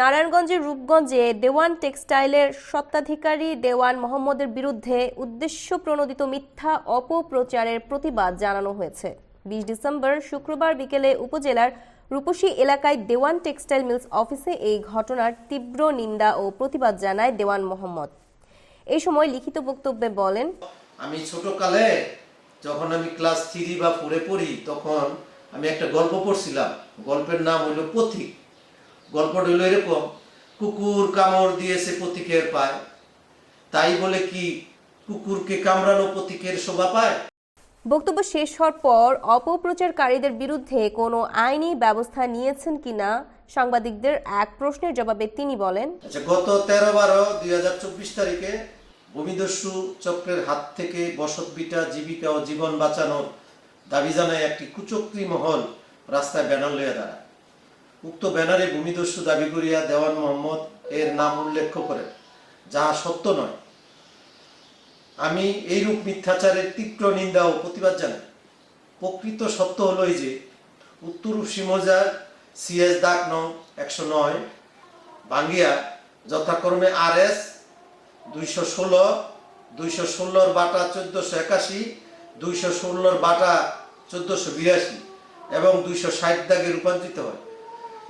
নারায়ণগঞ্জের রূপগঞ্জে দেওয়ান টেক্সটাইলের স্বত্বাধিকারী দেওয়ান মোহাম্মদের বিরুদ্ধে উদ্দেশ্য প্রণোদিত মিথ্যা অপপ্রচারের প্রতিবাদ জানানো হয়েছে। বিশ ডিসেম্বর শুক্রবার বিকেলে উপজেলার রূপসী এলাকায় দেওয়ান টেক্সটাইল মিলস অফিসে এই ঘটনার তীব্র নিন্দা ও প্রতিবাদ জানায় দেওয়ান মোহাম্মদ। এই সময় লিখিত বক্তব্যে বলেন, আমি ছোটকালে যখন আমি ক্লাস থ্রি বা ফোরে পড়ি, তখন আমি একটা গল্প পড়ছিলাম। গল্পের নাম হইল পথিক। গল্পটা হইল এরকম কুকুর কামড় দিয়েছে পথিকের পায়। তাই বলে কি কুকুরকে কামড়ানো প্রতীকের শোভা পায়? বক্তব্য শেষ হওয়ার পর অপপ্রচারকারীদের বিরুদ্ধে কোনো আইনি ব্যবস্থা নিয়েছেন কিনা সাংবাদিকদের এক প্রশ্নের জবাবে তিনি বলেন আচ্ছা গত তেরো বারো দুই হাজার চব্বিশ তারিখে ভূমিদস্যু চক্রের হাত থেকে বসতবিটা জীবিকা ও জীবন বাঁচানোর দাবি জানায় একটি কুচক্রি মহল রাস্তায় ব্যানার লইয়া দাঁড়ায়। উক্ত ব্যানারে ভূমিদস্যু দাবি করিয়া দেওয়ান মোহাম্মদ এর নাম উল্লেখ করে যাহা সত্য নয়। আমি এইরূপ মিথ্যাচারের তীব্র নিন্দা ও প্রতিবাদ জানাই। প্রকৃত সত্য হলো এই যে, উত্তর সীমজার সিএস দাগ নং একশো নয়, ভাঙ্গিয়া যথাক্রমে আর এস দুইশো ষোলো, দুইশো ষোলোর বাটা চোদ্দোশো একাশি, দুইশো ষোলোর বাটা চোদ্দোশো বিরাশি এবং দুইশো ষাট দাগে রূপান্তরিত হয়।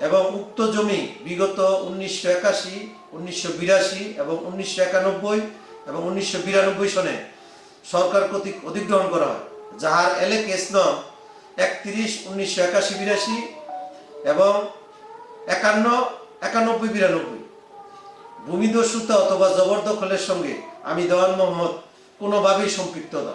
এবং উক্ত জমি বিগত উনিশশো একাশি, উনিশশো বিরাশি এবং উনিশশো একানব্বই এবং উনিশশো বিরানব্বই সনে সরকার কর্তৃক অধিগ্রহণ করা হয়, যাহার এলেকেস নং একত্রিশ, উনিশশো একাশি বিরাশি এবং একান্ন, একানব্বই বিরানব্বই। ভূমিদস্যুতা অথবা জবরদখলের সঙ্গে আমি দেওয়ান মোহাম্মদ কোনোভাবেই সম্পৃক্ত না